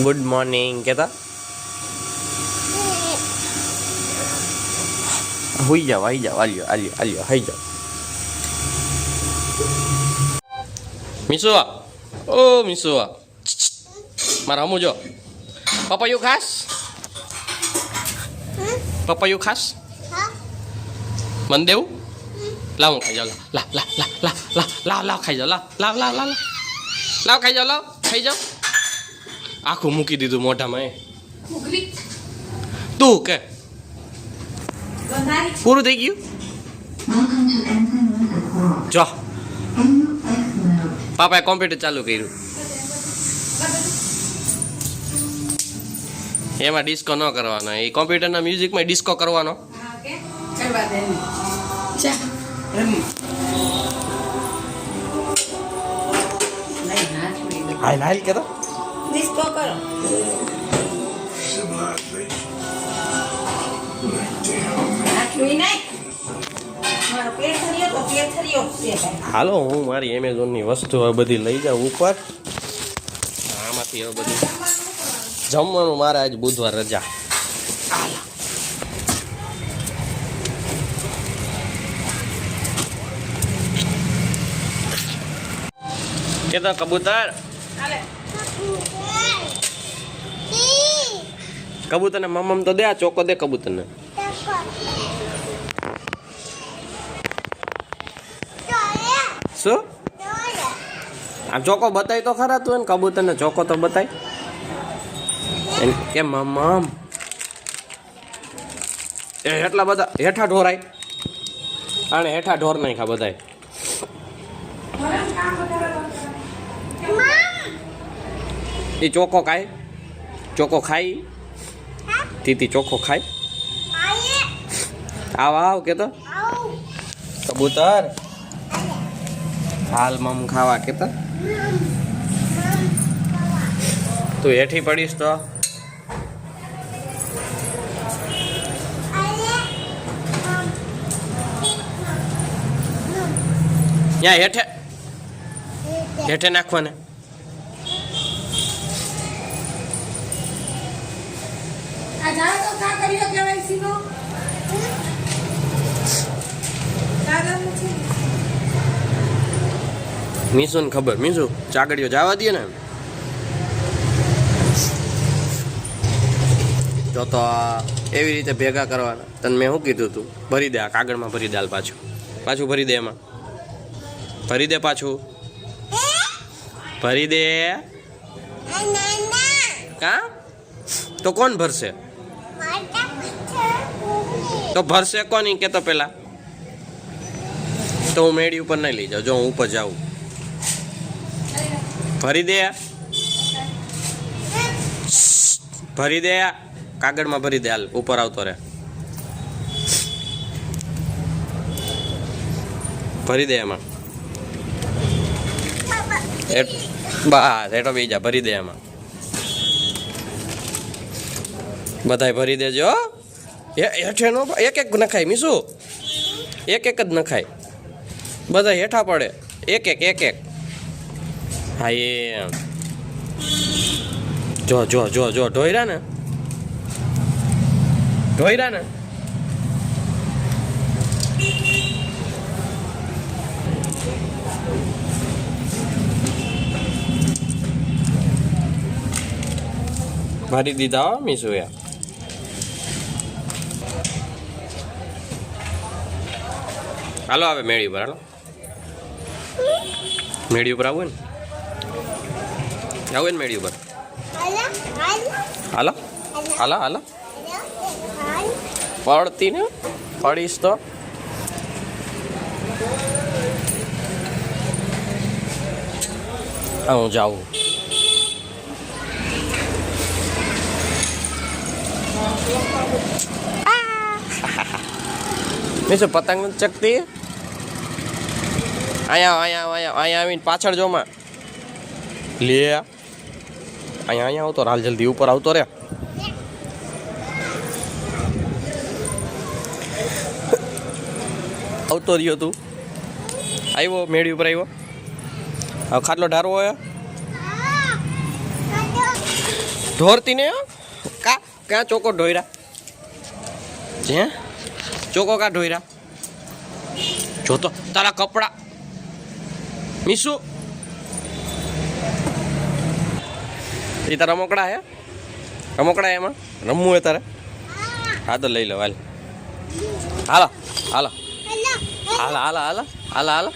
Good morning કેતા હોઈ જાવ આવી જાવ આલ્યો આલ્યો આલ્યો હઈ જાવ મિસુઆ ઓ મિસુઆ મારા હમુ જો પપૈયું ખાસ પપૈયું ખાસ મન દેવું લાવ હું ખાઈ જાઉં લા લા લા લા લા લા લા ખાઈ જાઉં લા લાવ લાવ લા લાવ ખાઈ જાઉં લાવ ખાઈ જાઉં આખું મૂકી દીધું મોઢામાં એ. તું કે? પૂરું થઈ ગયું? જો. પાપાએ કોમ્પ્યુટર ચાલુ કર્યું. એમાં ડિસ્કો ન કરવાનો. એ કોમ્પ્યુટરના મ્યુઝિકમાં ડિસ્કો કરવાનો. હાલ હાલ કે તો ડિસ્કો કરો. હાલો હું મારી એમેઝોનની વસ્તુ હવે બધી લઈ જાઉં ઉપર. આમાંથી હવે બધું. જમવાનું મારે આજ બુધવાર રજા. કે તો કબૂતર? કબૂતરને મમ્મ તો દે, આ ચોકો દે કબૂતરને. શું? આ ચોકો બતાય તો ખરા તું એને, કબૂતરને ચોકો તો બતાય. કે કેમ એ એટલા બધા, હેઠા ઢોરાય. અને હેઠા ઢોર નાખ્યા બધાય. એ ચોખ્ખો ખાય? ચોખ્ખો ખાય તીતી ચોખ્ખો ખાય? આવ આવ કે તો કબૂતર? હાલ મમ ખાવા, કેતા. તું હેઠી પડીશ તો. ત્યાં હેઠે. હેઠે નાખવાને. આ તો કા કર્યો નથી ખબર. મીસુ ચાકડીઓ જવા દે ને જો તો એવી રીતે ભેગા કરવાના. તને મેં શું કીધું તું? ભરી દે આ કાગળમાં ભરી દે હાલ પાછું. પાછું ભરી દે એમાં. ભરી દે પાછું. ભરી દે. કા? તો કોણ ભરશે? તો ભરશે કોની કે તો પેલા? તો હું મેળી ઉપર નહીં લઈ જાઉં, જો હું ઉપર જાઉં. ભરી દે ભરી દે કાગળમાં ભરી દે હાલ, ઉપર આવતો રે ભરી દે એમાં બસ એટો બીજા ભરી દે એમાં બધાય ભરી દેજો હેઠે નો એક એક નખાય, મીસુ. એક એક જ નખાય. બધા હેઠા પડે. એક એક એક એક. હા, એમ. જો જો જો જો, ઢોયરા ને. ઢોયરા ને. મારી દીધા મીશું યાર હાલો આવે મેળી ઉપર હાલો. મેળી ઉપર આવું ને? આવું ને મેળી ઉપર? હાલો હાલો હાલો. પડતી ને પડીશ તો. હા, જાઉં. મેં શું પતંગ ચકતી? અહીંયા અહીંયા અહીંયા અહીંયા આવીને પાછળ જોમાં લે. અહીંયા અહીંયા આવતો હાલ જલ્દી ઉપર આવતો રે. આવતો રહ્યો તું. આવ્યો, મેળી ઉપર આવ્યો. હવે ખાટલો ઢારવો હોય? ઢોરતી ને? કા ક્યાં ચોકો ઢોયરા? જે ચોકો કા ઢોયરા? જોતો તારા કપડા મીસુ? એ તારા રમકડા હે? રમકડા એમાં? રમવું હે તારે? હા, તો લઈ લો, હાલ. હાલો હાલો. હાલ હાલ હાલ. હાલ હાલ.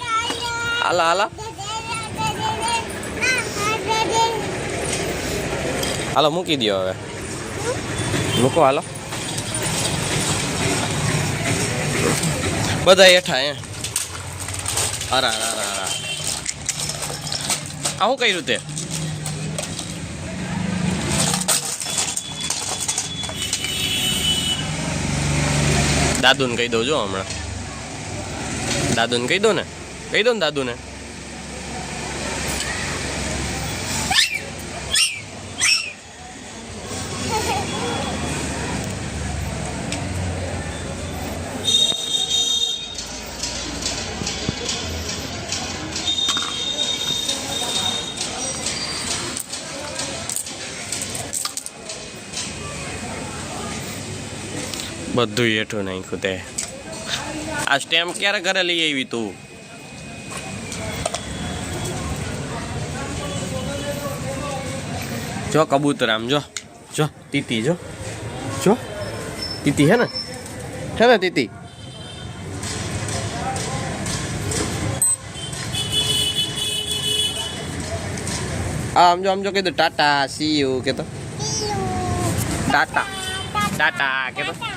હાલ હાલ. હાલો, મૂકી દો હવે. મૂકો, હાલો. બધા હેઠા હે. અરા અરા અરા. આ શું કર્યું તે? દાદુને કહી દઉં જો હમણાં. દાદુને કહી દો ને? કહી દો ને દાદુને? બધું હેઠું નાખ્યું તે આ સ્ટેમ્પ ક્યારે ઘરે લઈ આવી તું? જો કબૂતર આમ જો. જો તીતી જો. જો. તીતી હે ને? છે ને તીતી આ આમ જો આમ જો કહી દો ટાટા સી યુ કે તો ટાટા. ટાટા. કે તો